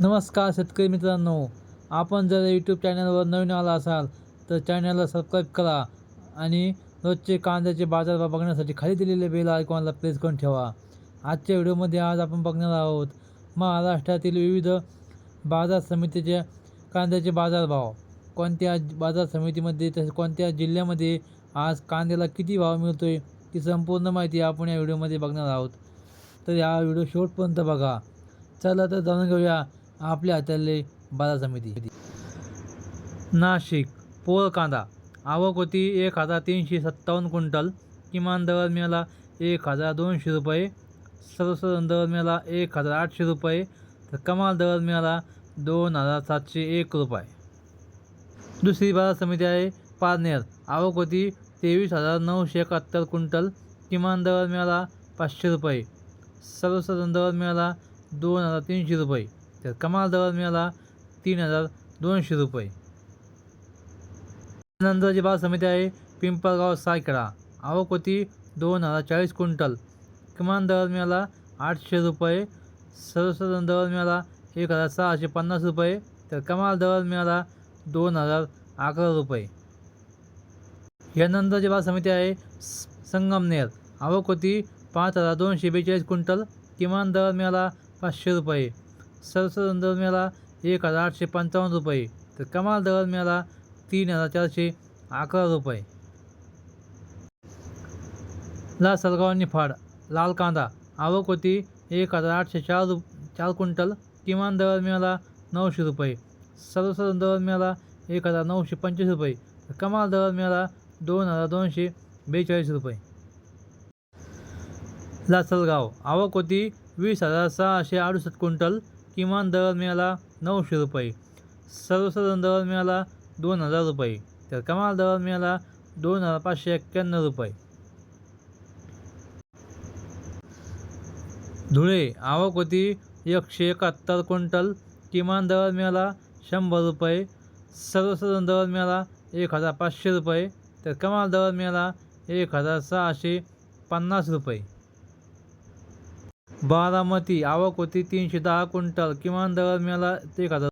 नमस्कार शेतकरी मित्रांनो. आपण जर यूट्यूब चॅनलवर नवीन आला असाल तर चॅनलला सबस्क्राईब करा आणि रोजचे कांद्याचे बाजारभाव बघण्यासाठी खाली दिलेले बेल आयकॉनला प्रेस करून ठेवा. आजच्या व्हिडिओमध्ये आज आपण बघणार आहोत महाराष्ट्रातील विविध बाजार समितीचे कांद्याचे बाजारभाव कोणत्या बाजार समितीमध्ये तसेच कोणत्या जिल्ह्यामध्ये आज कांद्याला किती भाव मिळतो आहे ती संपूर्ण माहिती आपण या व्हिडिओमध्ये बघणार आहोत. तर या व्हिडिओ शेवटपर्यंत बघा. चला तर जाणून घेऊया आपल्या हातातले बाजार समिती नाशिक पोळ कांदा आवक होती एक हजार तीनशे सत्तावन्न क्विंटल. किमान दर मिळाला एक हजार दोनशे रुपये. सर्वसाधारण दर मिळाला एक हजार आठशे रुपये. तर कमाल दर मिळाला दोन हजार सातशे एक रुपये. दुसरी बाजार समिती आहे पारनेर. आवक होती तेवीस हजार नऊशे एकाहत्तर क्विंटल. किमान दर मिळाला पाचशे रुपये. सर्वसाधारण दर मिळाला दोन हजार तीनशे रुपये. तर कमाल दर मिळाला तीन हजार दोनशे रुपये. नंतरची बाजार समिती आहे पिंपळगाव सायकडा. आवक होती दोन हजार चाळीस क्विंटल. किमान दर मिळाला आठशे रुपये. सर्वसाधारण दर मिळाला एक हजार सहाशे पन्नास रुपये. तर कमाल दर मिळाला दोन हजार अकरा रुपये. यानंतरची बाजार समिती आहे संगमनेर. आवक होती पाच हजार दोनशे बेचाळीस क्विंटल. किमान दर मिळाला पाचशे रुपये. सर्वसाधारण दर मिळाला एक हजार आठशे पंचावन्न रुपये. तर कमाल दर मिळाला तीन हजार चारशे अकरा रुपये. लासलगाव फाड लाल कांदा आवक होती एक हजार आठशे चार रु चार क्विंटल किमान दर मिळाला नऊशे रुपये. सर्वसाधारण दर मिळाला एक हजार नऊशे पंचवीस रुपये. तर कमाल दर मिळाला दोन हजार दोनशे बेचाळीस रुपये. लासलगाव आवक होती वीस हजार सहाशे अडुसष्ट क्विंटल किमान दर मिळाला नऊशे रुपये. सर्वसाधारण दर मिळाला दोन हजार रुपये. तर कमाल दर मिळाला दोन हजार पाचशे एक्क्याण्णव रुपये. धुळे आवक होती एकशे एकाहत्तर क्विंटल किमान दर मिळाला शंभर रुपये. सर्वसाधारण दर मिळाला एक हजार पाचशे रुपये. तर कमाल दर मिळाला एक हजार सहाशे पन्नास रुपये. बारामती आवक होती तीनशे दहा क्विंटल. किमान दर मिळाला एक हजार.